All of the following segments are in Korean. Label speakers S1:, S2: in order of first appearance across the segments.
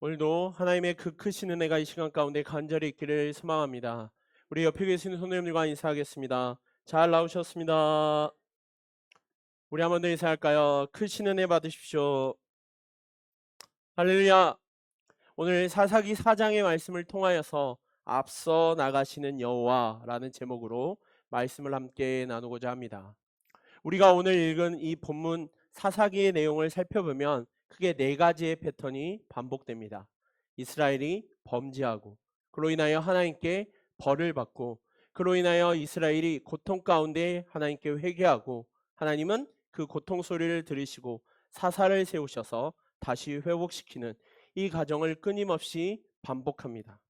S1: 오늘도 하나님의 그 크신 은혜가 이 시간 가운데 간절히 있기를 소망합니다. 우리 옆에 계시는 손님들과 인사하겠습니다. 잘 나오셨습니다. 우리 한 번 더 인사할까요? 크신 은혜 받으십시오. 할렐루야. 오늘 사사기 4장의 말씀을 통하여서 앞서 나가시는 여호와라는 제목으로 말씀을 함께 나누고자 합니다. 우리가 오늘 읽은 이 본문 사사기의 내용을 살펴보면 크게 네 가지의 패턴이 반복됩니다. 이스라엘이 범죄하고 그로 인하여 하나님께 벌을 받고 그로 인하여 이스라엘이 고통 가운데 하나님께 회개하고 하나님은 그 고통 소리를 들으시고 사사를 세우셔서 다시 회복시키는 이 과정을 끊임없이 반복합니다.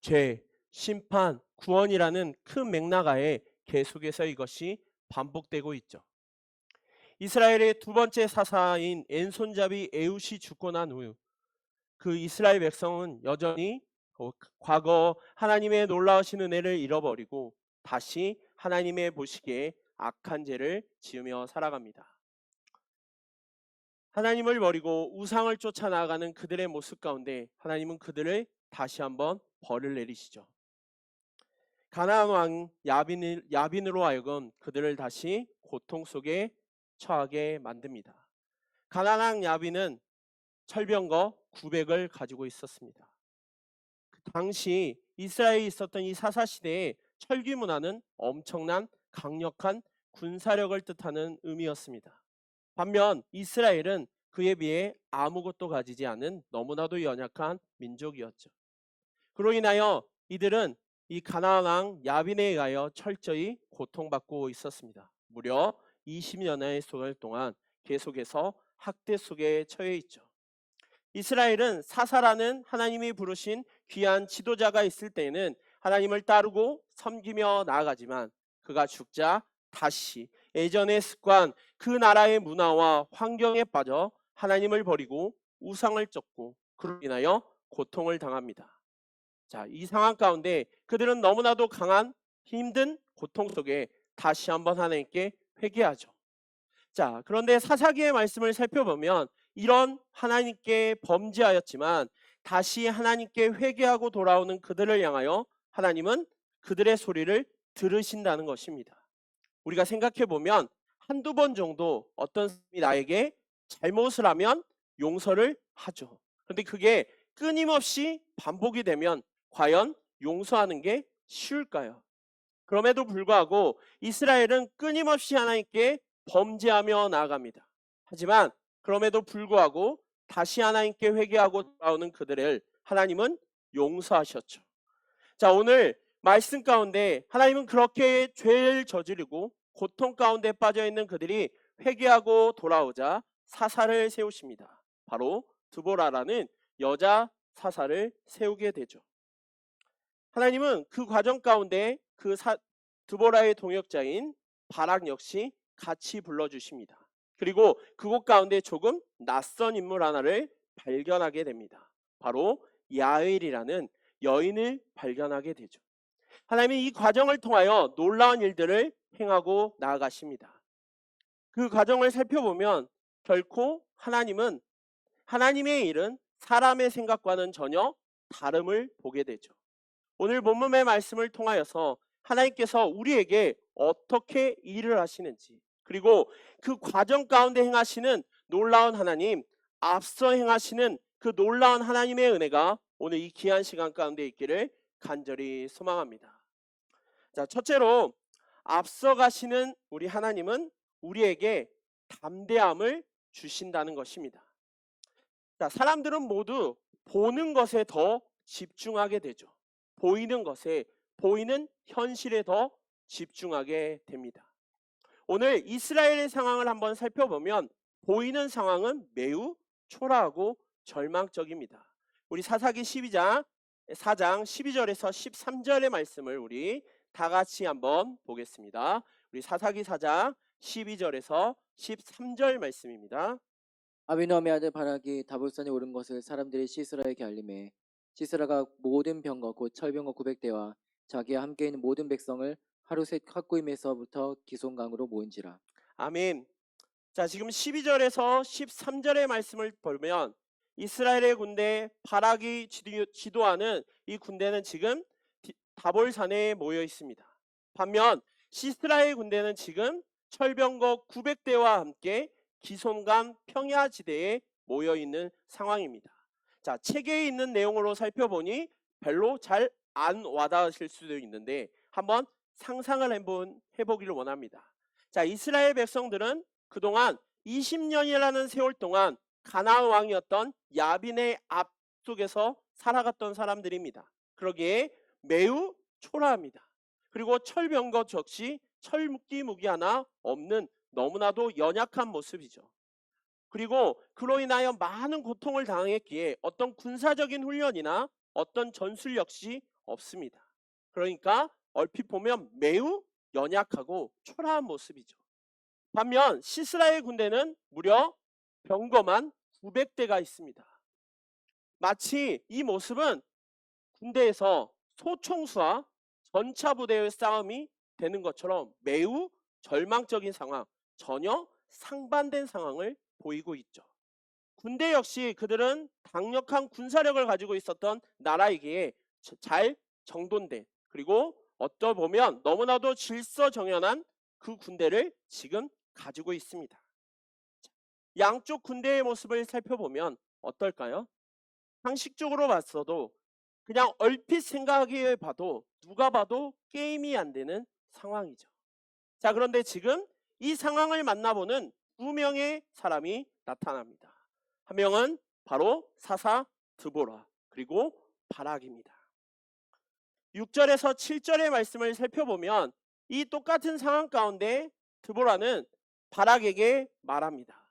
S1: 죄, 심판, 구원이라는 큰 맥락하에 계속해서 이것이 반복되고 있죠. 이스라엘의 두 번째 사사인 엔손잡이 에웃이 죽고 난 후 그 이스라엘 백성은 여전히 어, 과거 하나님의 놀라우신 은혜를 잃어버리고 다시 하나님의 보시기에 악한 죄를 지으며 살아갑니다. 하나님을 버리고 우상을 쫓아 나아가는 그들의 모습 가운데 하나님은 그들을 다시 한번 벌을 내리시죠. 가나안 왕 야빈, 야빈으로 하여금 그들을 다시 고통 속에 처하게 만듭니다. 왕 야빈은 철병거 900을 가지고 있었습니다. 그 당시 이스라엘에 있었던 이 사사 시대에 철기 문화는 엄청난 강력한 군사력을 뜻하는 의미였습니다. 반면 이스라엘은 그에 비해 아무것도 가지지 않은 너무나도 연약한 민족이었죠. 그로 인하여 이들은 이 가나안 왕 야빈에 의하여 철저히 고통받고 있었습니다. 무려 20년의 소설 동안 계속해서 학대 속에 처해 있죠. 이스라엘은 사사라는 하나님이 부르신 귀한 지도자가 있을 때에는 하나님을 따르고 섬기며 나아가지만 그가 죽자 다시 예전의 습관, 그 나라의 문화와 환경에 빠져 하나님을 버리고 우상을 쫓고 그로 인하여 고통을 당합니다. 자, 이 상황 가운데 그들은 너무나도 강한 힘든 고통 속에 다시 한번 하나님께 회개하죠. 자, 그런데 사사기의 말씀을 살펴보면 이런 하나님께 범죄하였지만 다시 하나님께 회개하고 돌아오는 그들을 향하여 하나님은 그들의 소리를 들으신다는 것입니다. 우리가 생각해 보면 한두 번 정도 어떤 사람이 나에게 잘못을 하면 용서를 하죠. 그런데 그게 끊임없이 반복이 되면 과연 용서하는 게 쉬울까요? 그럼에도 불구하고 이스라엘은 끊임없이 하나님께 범죄하며 나아갑니다. 하지만 그럼에도 불구하고 다시 하나님께 회개하고 돌아오는 그들을 하나님은 용서하셨죠. 자, 오늘 말씀 가운데 하나님은 그렇게 죄를 저지르고 고통 가운데 빠져 있는 그들이 회개하고 돌아오자 사사를 세우십니다. 바로 드보라라는 여자 사사를 세우게 되죠. 하나님은 그 과정 가운데 그 사, 드보라의 동역자인 바락 역시 같이 불러주십니다. 그리고 그곳 가운데 조금 낯선 인물 하나를 발견하게 됩니다. 바로 야엘이라는 여인을 발견하게 되죠. 하나님이 이 과정을 통하여 놀라운 일들을 행하고 나아가십니다. 그 과정을 살펴보면 결코 하나님은 하나님의 일은 사람의 생각과는 전혀 다름을 보게 되죠. 오늘 본문의 말씀을 통하여서 하나님께서 우리에게 어떻게 일을 하시는지 그리고 그 과정 가운데 행하시는 놀라운 하나님, 앞서 행하시는 그 놀라운 하나님의 은혜가 오늘 이 귀한 시간 가운데 있기를 간절히 소망합니다. 자, 첫째로 앞서 가시는 우리 하나님은 우리에게 담대함을 주신다는 것입니다. 자, 사람들은 모두 보는 것에 더 집중하게 되죠. 보이는 것에, 보이는 현실에 더 집중하게 됩니다. 오늘 이스라엘의 상황을 한번 살펴보면 보이는 상황은 매우 초라하고 절망적입니다. 우리 사사기 12장 4장 12절에서 13절의 말씀을 우리 다 같이 한번 보겠습니다. 우리 사사기 4장 12절에서 13절 말씀입니다.
S2: 아비노함의 아들 바락이 다볼산에 오른 것을 사람들이 시스라에게 알림해 시스라가 모든 병거 곧 철병거 900대와 자기와 함께 있는 모든 백성을 하루셋 학구임에서부터 기송강으로 모은지라
S1: 아멘. 자, 지금 12절에서 13절의 말씀을 보면 이스라엘의 군대 바락이 지도- 지도하는 이 군대는 지금 디- 다볼산에 모여 있습니다. 반면 시스라의 군대는 지금 철병거 900대와 함께 기손간 평야지대에 모여 있는 상황입니다. 자, 책에 있는 내용으로 살펴보니 별로 잘 안 와닿으실 수도 있는데 한번 상상을 한번 해보기를 원합니다. 자, 이스라엘 백성들은 그동안 20년이라는 세월 동안 가나안 왕이었던 야빈의 앞 속에서 살아갔던 사람들입니다. 그러기에 매우 초라합니다. 그리고 철병거 적시 철무기 무기 하나 없는 너무나도 연약한 모습이죠. 그리고 그로 인하여 많은 고통을 당했기에 어떤 군사적인 훈련이나 어떤 전술 역시 없습니다. 그러니까 얼핏 보면 매우 연약하고 초라한 모습이죠. 반면 시스라의 군대는 무려 병거만 900대가 있습니다. 마치 이 모습은 군대에서 소총수와 전차 부대의 싸움이 되는 것처럼 매우 절망적인 상황, 전혀 상반된 상황을 보이고 있죠. 군대 역시 그들은 강력한 군사력을 가지고 있었던 나라이기에 저- 잘 정돈된 그리고 어떠 보면 너무나도 질서정연한 그 군대를 지금 가지고 있습니다. 양쪽 군대의 모습을 살펴보면 어떨까요? 상식적으로 봤어도 그냥 얼핏 생각해 봐도 누가 봐도 게임이 안 되는 상황이죠. 자, 그런데 지금 이 상황을 만나보는 두 명의 사람이 나타납니다. 한 명은 바로 사사 드보라 그리고 바락입니다. 6절에서 7절의 말씀을 살펴보면 이 똑같은 상황 가운데 드보라는 바락에게 말합니다.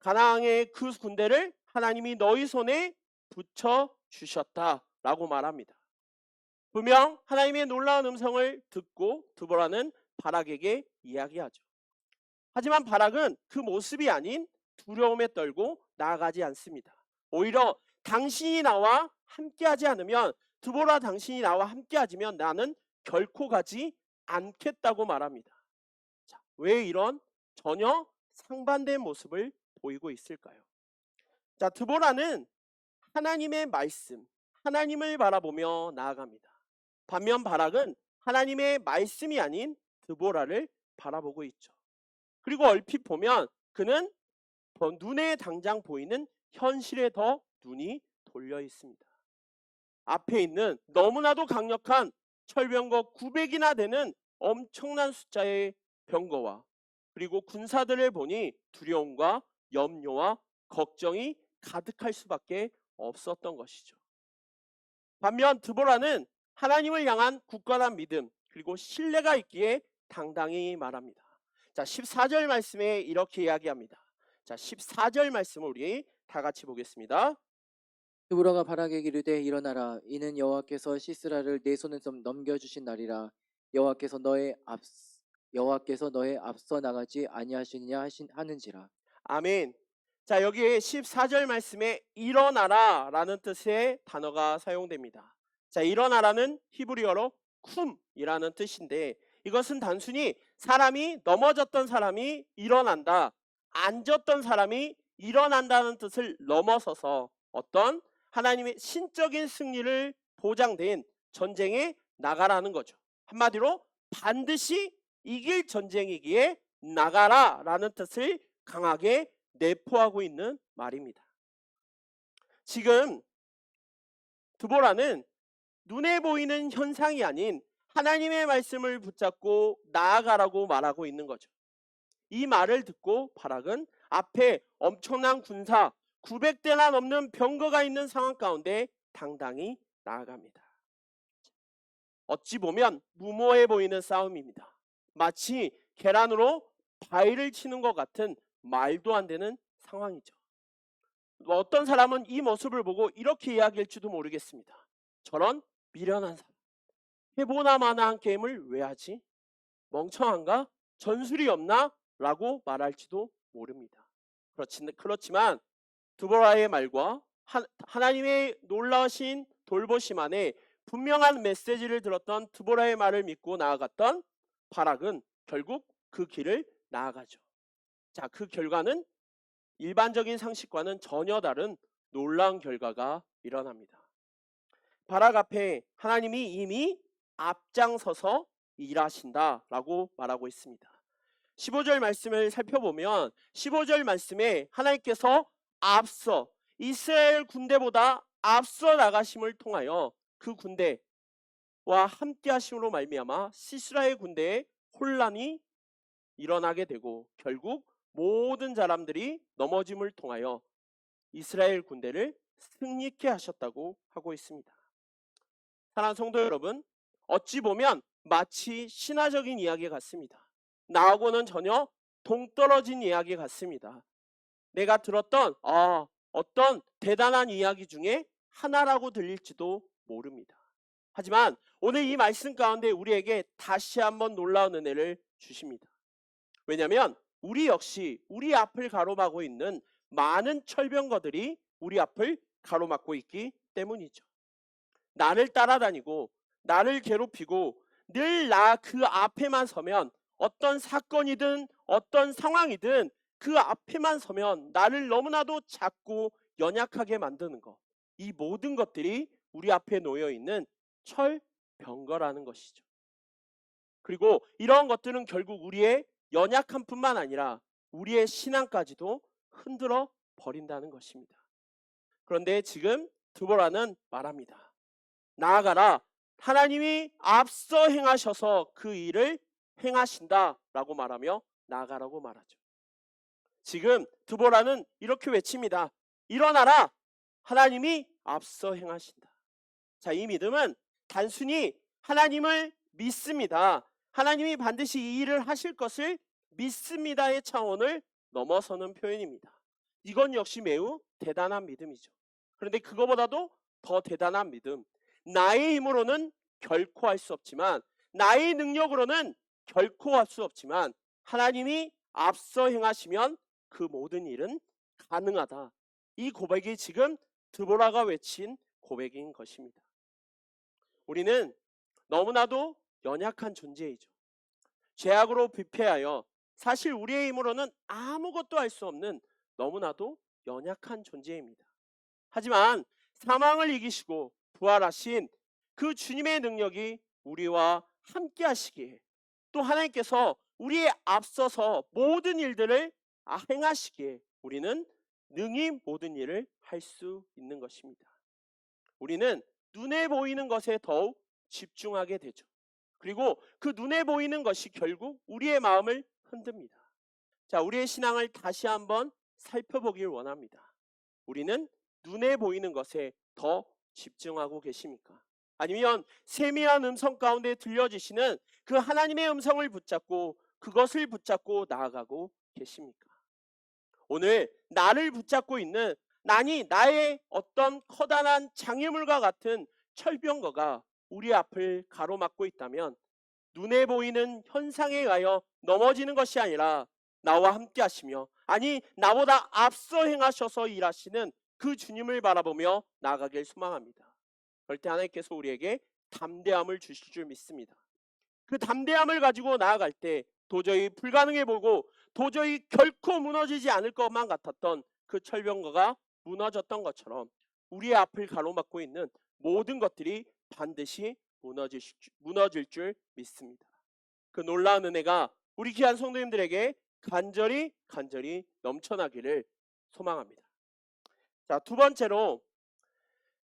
S1: 가나안의 그 군대를 하나님이 너희 손에 붙여 주셨다라고 말합니다. 분명 하나님의 놀라운 음성을 듣고 드보라는 바락에게 이야기하죠. 하지만 바락은 그 모습이 아닌 두려움에 떨고 나아가지 않습니다. 오히려 당신이 나와 함께하지 않으면 드보라 당신이 나와 함께 하지면 나는 결코 가지 않겠다고 말합니다. 자, 왜 이런 전혀 상반된 모습을 보이고 있을까요? 자, 드보라는 하나님의 말씀, 하나님을 바라보며 나아갑니다. 반면 바락은 하나님의 말씀이 아닌 드보라를 바라보고 있죠. 그리고 얼핏 보면 그는 더 눈에 당장 보이는 현실에 더 눈이 돌려 있습니다. 앞에 있는 너무나도 강력한 철병거 900이나 되는 엄청난 숫자의 병거와 그리고 군사들을 보니 두려움과 염려와 걱정이 가득할 수밖에 없었던 것이죠. 반면 드보라는 하나님을 향한 굳건한 믿음 그리고 신뢰가 있기에 당당히 말합니다. 자, 14절 말씀에 이렇게 이야기합니다. 자, 14절 말씀을 우리 다 같이 보겠습니다.
S2: 드보라가 바락에게 이르되 일어나라 이는 여호와께서 시스라를 내 손에 좀 넘겨 주신 날이라 여호와께서 너의 앞 여호와께서 너의 앞서 나가지 아니하시느냐 하신 하는지라
S1: 아멘. 자, 여기 14절 말씀에 일어나라라는 뜻의 단어가 사용됩니다. 자, 일어나라는 히브리어로 쿰이라는 뜻인데 이것은 단순히 사람이 넘어졌던 사람이 일어난다, 앉았던 사람이 일어난다는 뜻을 넘어서서 어떤 하나님의 신적인 승리를 보장된 전쟁에 나가라는 거죠. 한마디로 반드시 이길 전쟁이기에 나가라 라는 뜻을 강하게 내포하고 있는 말입니다. 지금 드보라는 눈에 보이는 현상이 아닌 하나님의 말씀을 붙잡고 나아가라고 말하고 있는 거죠. 이 말을 듣고 바락은 앞에 엄청난 군사 900대나 넘는 병거가 있는 상황 가운데 당당히 나아갑니다. 어찌 보면 무모해 보이는 싸움입니다. 마치 계란으로 바위를 치는 것 같은 말도 안 되는 상황이죠. 뭐 어떤 사람은 이 모습을 보고 이렇게 이야기할지도 모르겠습니다. 저런 미련한 사람. 해보나 마나한 게임을 왜 하지? 멍청한가? 전술이 없나? 라고 말할지도 모릅니다. 그렇지, 그렇지만 두보라의 말과 하, 하나님의 놀라신 돌보심 안에 분명한 메시지를 들었던 드보라의 말을 믿고 나아갔던 바락은 결국 그 길을 나아가죠. 자, 그 결과는 일반적인 상식과는 전혀 다른 놀라운 결과가 일어납니다. 바락 앞에 하나님이 이미 앞장서서 일하신다라고 말하고 있습니다. 15절 말씀을 살펴보면 15절 말씀에 하나님께서 앞서 이스라엘 군대보다 앞서 나가심을 통하여 그 군대와 함께 하심으로 말미암아 시스라의 군대에 혼란이 일어나게 되고 결국 모든 사람들이 넘어짐을 통하여 이스라엘 군대를 승리케 하셨다고 하고 있습니다. 사랑하는 성도 여러분, 어찌 보면 마치 신화적인 이야기 같습니다. 나하고는 전혀 동떨어진 이야기 같습니다. 내가 들었던 아, 어떤 대단한 이야기 중에 하나라고 들릴지도 모릅니다. 하지만 오늘 이 말씀 가운데 우리에게 다시 한번 놀라운 은혜를 주십니다. 왜냐하면 우리 역시 우리 앞을 가로막고 있는 많은 철병거들이 우리 앞을 가로막고 있기 때문이죠. 나를 따라다니고 나를 괴롭히고 늘 나 그 앞에만 서면 어떤 사건이든 어떤 상황이든 그 앞에만 서면 나를 너무나도 작고 연약하게 만드는 것. 이 모든 것들이 우리 앞에 놓여 있는 철병거라는 것이죠. 그리고 이러한 것들은 결국 우리의 연약함 뿐만 아니라 우리의 신앙까지도 흔들어 버린다는 것입니다. 그런데 지금 드보라는 말합니다. 나아가라. 하나님이 앞서 행하셔서 그 일을 행하신다 라고 말하며 나아가라고 말하죠. 지금 드보라는 이렇게 외칩니다. 일어나라. 하나님이 앞서 행하신다. 자, 이 믿음은 단순히 하나님을 믿습니다. 하나님이 반드시 이 일을 하실 것을 믿습니다의 차원을 넘어서는 표현입니다. 이건 역시 매우 대단한 믿음이죠. 그런데 그거보다도 더 대단한 믿음. 나의 힘으로는 결코 할 수 없지만, 나의 능력으로는 결코 할 수 없지만, 하나님이 앞서 행하시면 그 모든 일은 가능하다. 이 고백이 지금 드보라가 외친 고백인 것입니다. 우리는 너무나도 연약한 존재이죠. 죄악으로 비패하여 사실 우리의 힘으로는 아무것도 할 수 없는 너무나도 연약한 존재입니다. 하지만 사망을 이기시고 부활하신 그 주님의 능력이 우리와 함께 하시기에 또 하나님께서 우리의 앞서서 모든 일들을 아, 행하시기에 우리는 능히 모든 일을 할 수 있는 것입니다. 우리는 눈에 보이는 것에 더욱 집중하게 되죠. 그리고 그 눈에 보이는 것이 결국 우리의 마음을 흔듭니다. 자, 우리의 신앙을 다시 한번 살펴보길 원합니다. 우리는 눈에 보이는 것에 더 집중하고 계십니까? 아니면 세미한 음성 가운데 들려지시는 그 하나님의 음성을 붙잡고 그것을 붙잡고 나아가고 계십니까? 오늘 나를 붙잡고 있는 나니 나의 어떤 커다란 장애물과 같은 철병거가 우리 앞을 가로막고 있다면 눈에 보이는 현상에 의하여 넘어지는 것이 아니라 나와 함께 하시며 아니 나보다 앞서 행하셔서 일하시는 그 주님을 바라보며 나아가길 소망합니다. 때 하나님께서 우리에게 담대함을 주실 줄 믿습니다. 그 담대함을 가지고 나아갈 때 도저히 불가능해 보고 도저히 결코 무너지지 않을 것만 같았던 그 철병거가 무너졌던 것처럼 우리의 앞을 가로막고 있는 모든 것들이 반드시 무너질, 줄- 믿습니다. 그 놀라운 은혜가 우리 귀한 성도님들에게 간절히 간절히 넘쳐나기를 소망합니다. 자, 두 번째로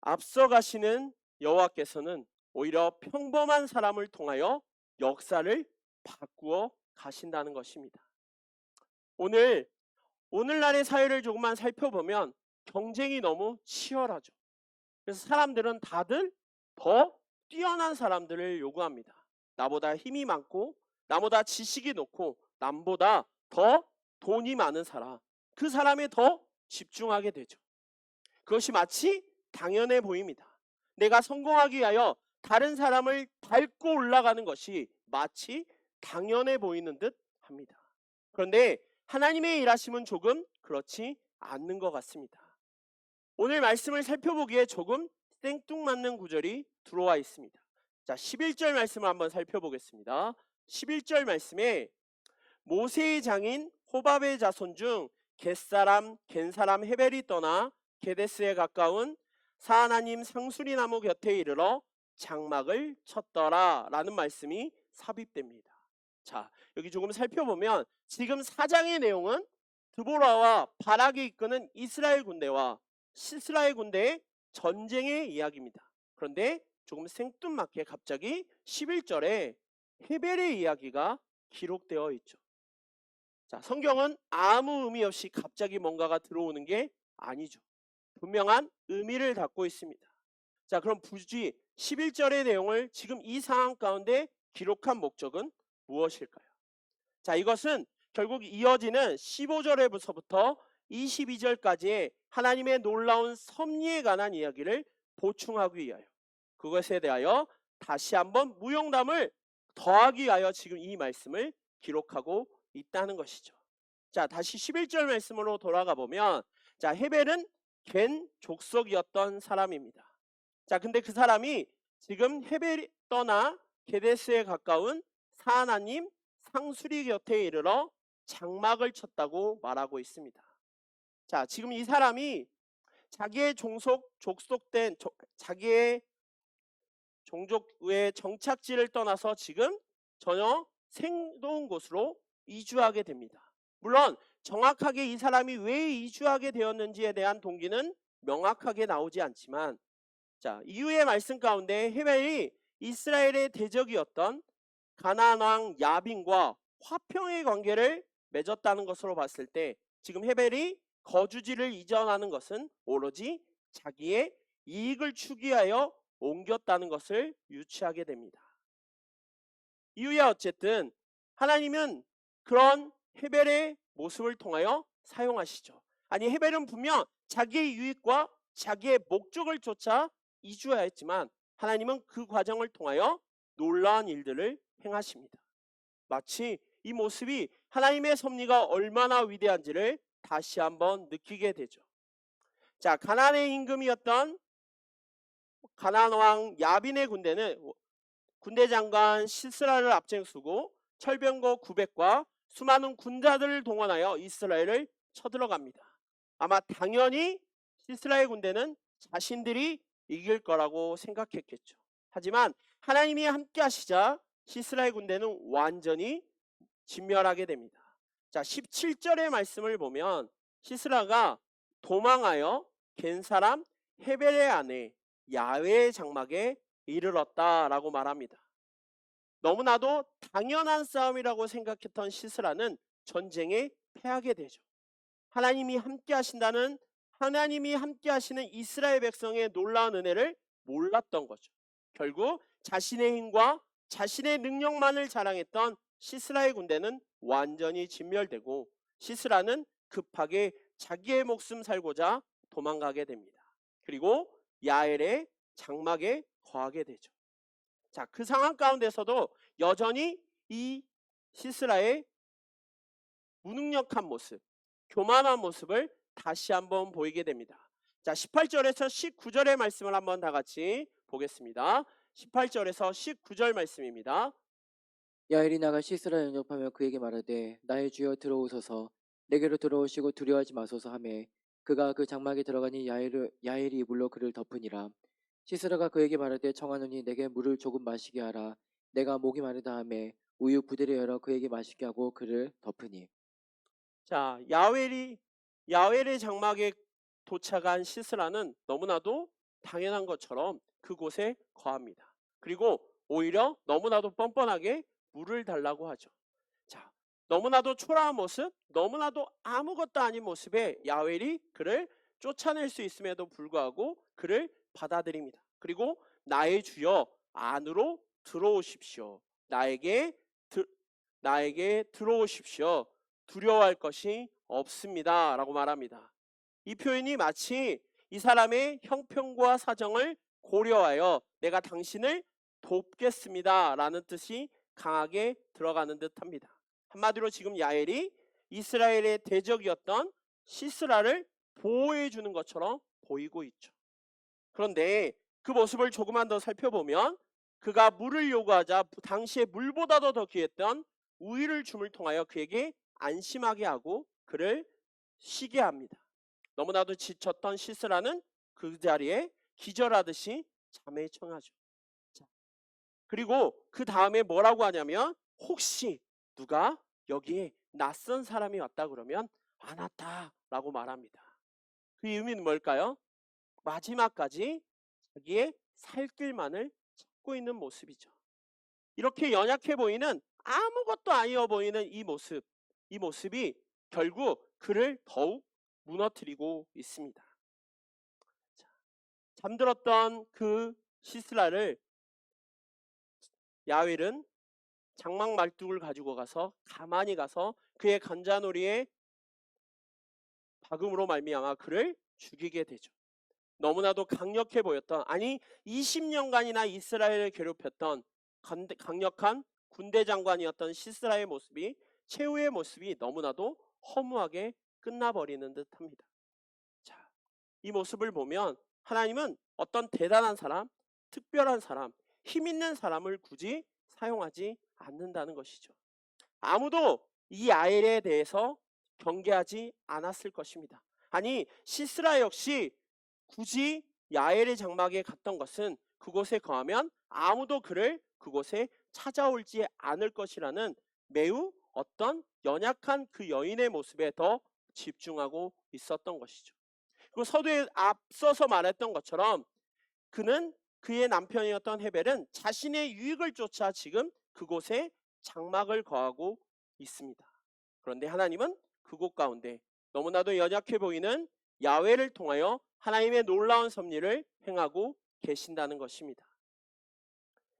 S1: 앞서가시는 여호와께서는 오히려 평범한 사람을 통하여 역사를 바꾸어 가신다는 것입니다. 오늘 오늘날의 사회를 조금만 살펴보면 경쟁이 너무 치열하죠. 그래서 사람들은 다들 더 뛰어난 사람들을 요구합니다. 나보다 힘이 많고 나보다 지식이 높고 남보다 더 돈이 많은 사람. 그 사람에 더 집중하게 되죠. 그것이 마치 당연해 보입니다. 내가 성공하기 위하여 다른 사람을 밟고 올라가는 것이 마치 당연해 보이는 듯 합니다. 그런데 하나님의 일하심은 조금 그렇지 않는 것 같습니다. 오늘 말씀을 살펴보기에 조금 생뚱맞는 구절이 들어와 있습니다. 자, 11절 말씀을 한번 살펴보겠습니다. 11절 말씀에 모세의 장인 호밥의 자손 중 겟사람 겐사람 헤벨이 떠나 게데스에 가까운 사하나님 상수리 나무 곁에 이르러 장막을 쳤더라 라는 말씀이 삽입됩니다. 자, 여기 조금 살펴보면 지금 사장의 내용은 드보라와 바락이 이끄는 이스라엘 군대와 시스라엘 군대의 전쟁의 이야기입니다. 그런데 조금 생뚱맞게 갑자기 11절에 헤벨의 이야기가 기록되어 있죠. 자, 성경은 아무 의미 없이 갑자기 뭔가가 들어오는 게 아니죠. 분명한 의미를 갖고 있습니다. 자, 그럼 굳이 11절의 내용을 지금 이 상황 가운데 기록한 목적은 무엇일까요? 자, 이것은 결국 이어지는 15절에서부터 22절까지의 하나님의 놀라운 섭리에 관한 이야기를 보충하기 위하여 그것에 대하여 다시 한번 무용담을 더하기 위하여 지금 이 말씀을 기록하고 있다는 것이죠. 자, 다시 11절 말씀으로 돌아가 보면 자, 헤벨은 겐 족속이었던 사람입니다. 자, 근데 그 사람이 지금 헤벨이 떠나 게데스에 가까운 사하나님 상수리 곁에 이르러 장막을 쳤다고 말하고 있습니다. 자, 지금 이 사람이 자기의 종속 족속된 조- 자기의 종족의 정착지를 떠나서 지금 전혀 생도운 곳으로 이주하게 됩니다. 물론 정확하게 이 사람이 왜 이주하게 되었는지에 대한 동기는 명확하게 나오지 않지만 자, 이후의 말씀 가운데 헤벨이 이스라엘의 대적이었던 가나안 왕 야빈과 화평의 관계를 맺었다는 것으로 봤을 때 지금 헤벨이 거주지를 이전하는 것은 오로지 자기의 이익을 추구하여 옮겼다는 것을 유추하게 됩니다. 이후에 어쨌든 하나님은 그런 헤벨의 모습을 통하여 사용하시죠. 아니 헤벨은 분명 자기의 유익과 자기의 목적을 쫓아 이주하였지만 하나님은 그 과정을 통하여 놀라운 일들을 행하십니다. 마치 이 모습이 하나님의 섭리가 얼마나 위대한지를 다시 한번 느끼게 되죠. 자, 가나안의 임금이었던 가나안 왕 야빈의 군대는 군대 장관 시스라를 앞장서고 철병거 900과 수많은 군자들을 동원하여 이스라엘을 쳐들어갑니다. 아마 당연히 시스라의 군대는 자신들이 이길 거라고 생각했겠죠. 하지만 하나님이 함께 하시자 시스라의 군대는 완전히 진멸하게 됩니다. 자, 17절의 말씀을 보면 시스라가 도망하여 겐 사람 헤벨의 아내 야외의 장막에 이르렀다라고 말합니다. 너무나도 당연한 싸움이라고 생각했던 시스라는 전쟁에 패하게 되죠. 하나님이 함께 하신다는 하나님이 함께 하시는 이스라엘 백성의 놀라운 은혜를 몰랐던 거죠. 결국 자신의 힘과 자신의 능력만을 자랑했던 시스라의 군대는 완전히 진멸되고 시스라는 급하게 자기의 목숨 살고자 도망가게 됩니다. 그리고 야엘의 장막에 거하게 되죠. 자, 그 상황 가운데서도 여전히 이 시스라의 무능력한 모습, 교만한 모습을 다시 한번 보이게 됩니다. 자, 18절에서 19절의 말씀을 한번 다 같이 보겠습니다. 18절에서 19절 말씀입니다.
S2: 야엘이 나가 시스라 영접하며 그에게 말하되 나의 주여 들어오소서. 내게로 들어오시고 두려워하지 마소서 하매. 그가 그 장막에 들어가니 야엘을, 야엘이 이불로 그를 덮으니라. 시스라가 그에게 말하되 청하노니 내게 물을 조금 마시게 하라. 내가 목이 마르다 하매 우유 부대를 열어 그에게 마시게 하고 그를 덮으니.
S1: 자, 야웰이 야웰의 장막에 도착한 시스라는 너무나도 당연한 것처럼 그곳에 거합니다. 그리고 오히려 너무나도 뻔뻔하게 물을 달라고 하죠. 자, 너무나도 초라한 모습, 너무나도 아무것도 아닌 모습에 야웰이 그를 쫓아낼 수 있음에도 불구하고 그를 받아들입니다. 그리고 나의 주여 안으로 들어오십시오. 나에게 드, 나에게 들어오십시오. 두려워할 것이 없습니다라고 말합니다. 이 표현이 마치 이 사람의 형편과 사정을 고려하여 내가 당신을 돕겠습니다 라는 뜻이 강하게 들어가는 듯 합니다. 한마디로 지금 야엘이 이스라엘의 대적이었던 시스라를 보호해 주는 것처럼 보이고 있죠. 그런데 그 모습을 조금만 더 살펴보면 그가 물을 요구하자 당시에 물보다도 더 귀했던 우유를 줌을 통하여 그에게 안심하게 하고 그를 쉬게 합니다. 너무나도 지쳤던 시스라는 그 자리에 기절하듯이 잠에 청하죠. 자, 그리고 그 다음에 뭐라고 하냐면 혹시 누가 여기에 낯선 사람이 왔다 그러면 안 왔다라고 말합니다. 그 의미는 뭘까요? 마지막까지 자기의 살 길만을 찾고 있는 모습이죠. 이렇게 연약해 보이는 아무것도 아니어 보이는 이 모습, 이 모습이 결국 그를 더욱 무너뜨리고 있습니다. 자, 잠들었던 그 시스라를 야웰은 장막 말뚝을 가지고 가서 가만히 가서 그의 간자놀이에 박음으로 말미암아 그를 죽이게 되죠. 너무나도 강력해 보였던 아니 20년간이나 이스라엘을 괴롭혔던 간- 강력한 군대 장관이었던 시스라의 모습이 최후의 모습이 너무나도 허무하게 끝나버리는 듯합니다. 자, 이 모습을 보면 하나님은 어떤 대단한 사람, 특별한 사람, 힘 있는 사람을 굳이 사용하지 않는다는 것이죠. 아무도 이 아엘에 대해서 경계하지 않았을 것입니다. 아니 시스라 역시 굳이 야엘의 장막에 갔던 것은 그곳에 거하면 아무도 그를 그곳에 찾아올지 않을 것이라는 매우 어떤 연약한 그 여인의 모습에 더 집중하고 있었던 것이죠. 그리고 서두에 앞서서 말했던 것처럼 그는 그의 남편이었던 헤벨은 자신의 유익을 쫓아 지금 그곳에 장막을 거하고 있습니다. 그런데 하나님은 그곳 가운데 너무나도 연약해 보이는 야훼를 통하여 하나님의 놀라운 섭리를 행하고 계신다는 것입니다.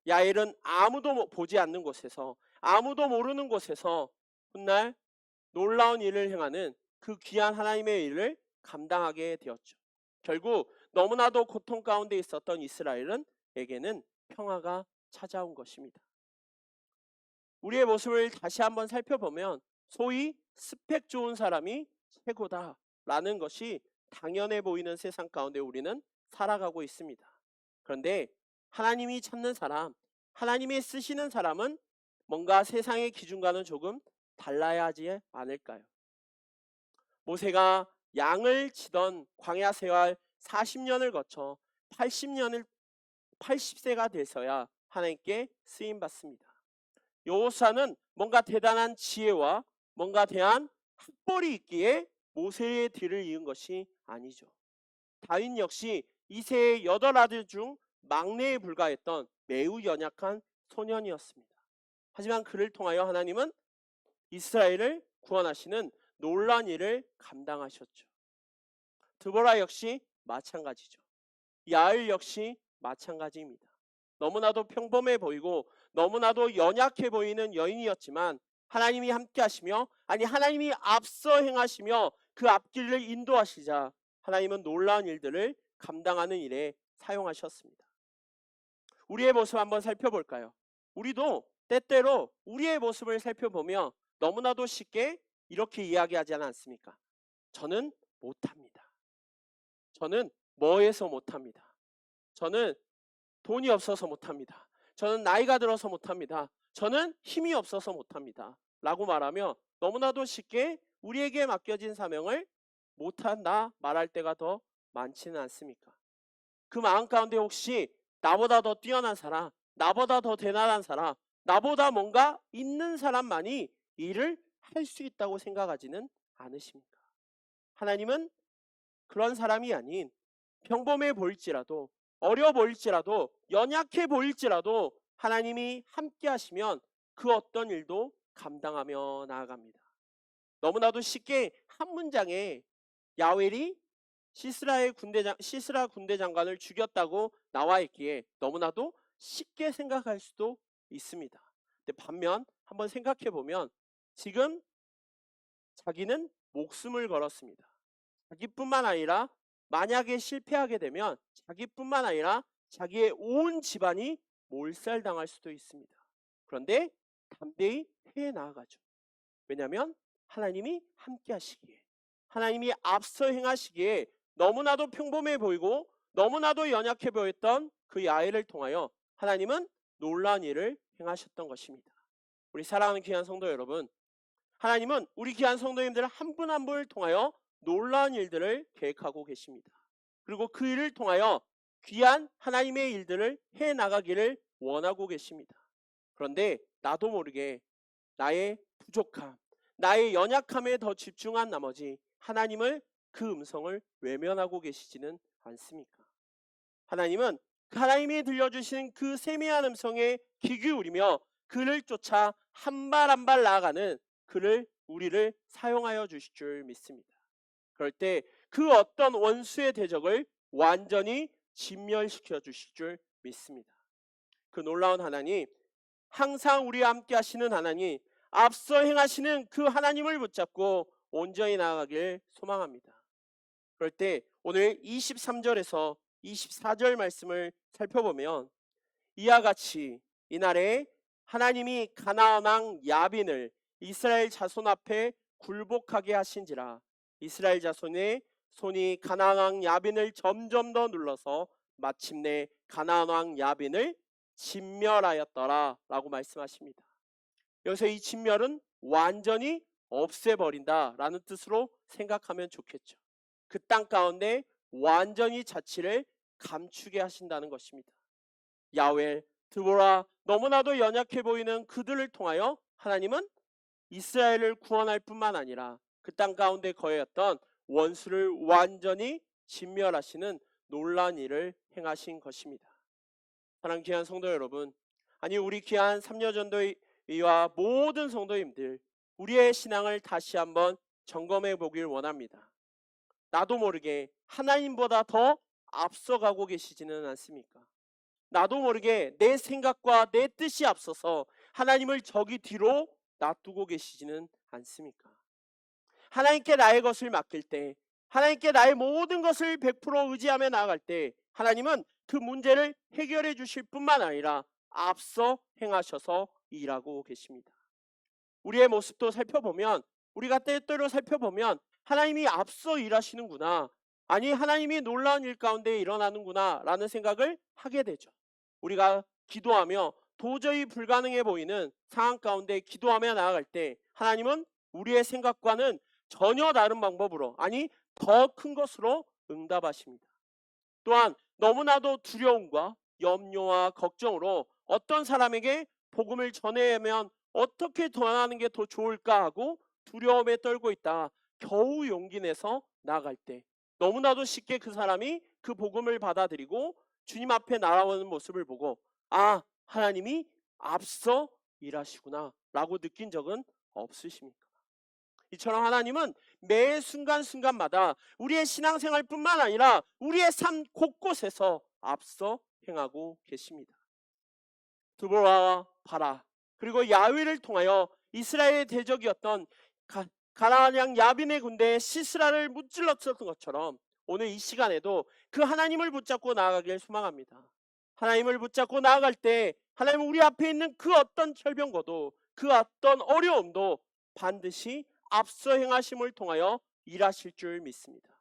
S1: 야엘은 아무도 모- 보지 않는 곳에서 아무도 모르는 곳에서 훗날 놀라운 일을 행하는 그 귀한 하나님의 일을 감당하게 되었죠. 결국 너무나도 고통 가운데 있었던 이스라엘은 에게는 평화가 찾아온 것입니다. 우리의 모습을 다시 한번 살펴보면 소위 스펙 좋은 사람이 최고다라는 것이 당연해 보이는 세상 가운데 우리는 살아가고 있습니다. 그런데 하나님이 찾는 사람, 하나님이 쓰시는 사람은 뭔가 세상의 기준과는 조금 달라야 하지 않을까요? 모세가 양을 치던 광야 생활 40년을 거쳐 80년을 80세가 돼서야 하나님께 쓰임 받습니다. 여호사는 뭔가 대단한 지혜와 뭔가 대한 학벌이 있기에 모세의 뒤를 이은 것이 아니죠. 다윗 역시 이세의 여덟 아들 중 막내에 불과했던 매우 연약한 소년이었습니다. 하지만 그를 통하여 하나님은 이스라엘을 구원하시는 놀란 일을 감당하셨죠. 드보라 역시 마찬가지죠. 야을 역시 마찬가지입니다. 너무나도 평범해 보이고 너무나도 연약해 보이는 여인이었지만 하나님이 함께 하시며 아니 하나님이 앞서 행하시며 그 앞길을 인도하시자 하나님은 놀라운 일들을 감당하는 일에 사용하셨습니다. 우리의 모습 한번 살펴볼까요? 우리도 때때로 우리의 모습을 살펴보며 너무나도 쉽게 이렇게 이야기하지 않습니까? 저는 못합니다. 저는 뭐해서 못합니다. 저는 돈이 없어서 못합니다. 저는 나이가 들어서 못합니다. 저는 힘이 없어서 못합니다. 라고 말하며 너무나도 쉽게 우리에게 맡겨진 사명을 못한다 말할 때가 더 많지는 않습니까? 그 마음 가운데 혹시 나보다 더 뛰어난 사람, 나보다 더 대단한 사람, 나보다 뭔가 있는 사람만이 일을 할 수 있다고 생각하지는 않으십니까? 하나님은 그런 사람이 아닌 평범해 보일지라도 어려 보일지라도 연약해 보일지라도 하나님이 함께 하시면 그 어떤 일도 감당하며 나아갑니다. 너무나도 쉽게 한 문장에 야웰이 시스라의 군대장 시스라 군대 장관을 죽였다고 나와 있기에 너무나도 쉽게 생각할 수도 있습니다. 근데 반면 한번 생각해 보면 지금 자기는 목숨을 걸었습니다. 자기뿐만 아니라 만약에 실패하게 되면 자기뿐만 아니라 자기의 온 집안이 몰살당할 수도 있습니다. 그런데 담대히 해 나아가죠. 왜냐하면 하나님이 함께 하시기에 하나님이 앞서 행하시기에 너무나도 평범해 보이고 너무나도 연약해 보였던 그 야훼를 통하여 하나님은 놀라운 일을 행하셨던 것입니다. 우리 사랑하는 귀한 성도 여러분, 하나님은 우리 귀한 성도님들 한 분 한 분을 통하여 놀라운 일들을 계획하고 계십니다. 그리고 그 일을 통하여 귀한 하나님의 일들을 해 나가기를 원하고 계십니다. 그런데 나도 모르게 나의 부족함, 나의 연약함에 더 집중한 나머지 하나님을 그 음성을 외면하고 계시지는 않습니까? 하나님은 하나님이 들려주신 그 세미한 음성에 귀 기울이며 그를 쫓아 한 발 한 발 나아가는 그를 우리를 사용하여 주실 줄 믿습니다. 그럴 때 그 어떤 원수의 대적을 완전히 진멸시켜 주실 줄 믿습니다. 그 놀라운 하나님, 항상 우리와 함께 하시는 하나님, 앞서 행하시는 그 하나님을 붙잡고 온전히 나아가길 소망합니다. 그럴 때 오늘 23절에서 24절 말씀을 살펴보면 이와 같이 이날에 하나님이 가나안 왕 야빈을 이스라엘 자손 앞에 굴복하게 하신지라 이스라엘 자손의 손이 가나안 왕 야빈을 점점 더 눌러서 마침내 가나안 왕 야빈을 진멸하였더라라고 말씀하십니다. 여기서 이 진멸은 완전히 없애버린다라는 뜻으로 생각하면 좋겠죠. 그 땅 가운데 완전히 자취를 감추게 하신다는 것입니다. 야웰, 드보라 너무나도 연약해 보이는 그들을 통하여 하나님은 이스라엘을 구원할 뿐만 아니라 그 땅 가운데 거했던 원수를 완전히 진멸하시는 놀라운 일을 행하신 것입니다. 사랑 귀한 성도 여러분, 아니 우리 귀한 삼녀전도회와 모든 성도님들 우리의 신앙을 다시 한번 점검해 보길 원합니다. 나도 모르게 하나님보다 더 앞서가고 계시지는 않습니까? 나도 모르게 내 생각과 내 뜻이 앞서서 하나님을 저기 뒤로 놔두고 계시지는 않습니까? 하나님께 나의 것을 맡길 때, 하나님께 나의 모든 것을 100% 의지하며 나아갈 때, 하나님은 그 문제를 해결해 주실 뿐만 아니라 앞서 행하셔서 일하고 계십니다. 우리의 모습도 살펴보면, 우리가 때때로 살펴보면, 하나님이 앞서 일하시는구나. 아니, 하나님이 놀라운 일 가운데 일어나는구나. 라는 생각을 하게 되죠. 우리가 기도하며 도저히 불가능해 보이는 상황 가운데 기도하며 나아갈 때, 하나님은 우리의 생각과는 전혀 다른 방법으로, 아니, 더 큰 것으로 응답하십니다. 또한 너무나도 두려움과 염려와 걱정으로 어떤 사람에게 복음을 전해야면 어떻게 전하는 게 더 좋을까 하고 두려움에 떨고 있다. 겨우 용기 내서 나아갈 때 너무나도 쉽게 그 사람이 그 복음을 받아들이고 주님 앞에 날아오는 모습을 보고 아 하나님이 앞서 일하시구나 라고 느낀 적은 없으십니까? 이처럼 하나님은 매 순간순간마다 우리의 신앙생활뿐만 아니라 우리의 삶 곳곳에서 앞서 행하고 계십니다. 드보라와 바라 그리고 야훼를 통하여 이스라엘의 대적이었던 가, 가나안 양 야빈의 군대에 시스라를 무찔렀던 것처럼 오늘 이 시간에도 그 하나님을 붙잡고 나아가길 소망합니다. 하나님을 붙잡고 나아갈 때 하나님 우리 앞에 있는 그 어떤 철병거도 그 어떤 어려움도 반드시 앞서 행하심을 통하여 일하실 줄 믿습니다.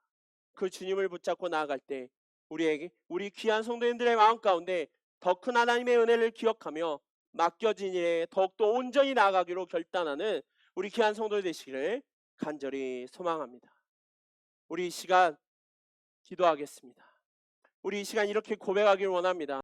S1: 그 주님을 붙잡고 나아갈 때 우리에게 우리 귀한 성도님들의 마음 가운데 더 큰 하나님의 은혜를 기억하며 맡겨진 일에 더욱더 온전히 나아가기로 결단하는 우리 귀한 성도 되시기를 간절히 소망합니다. 우리 이 시간 기도하겠습니다. 우리 이 시간 이렇게 고백하길 원합니다.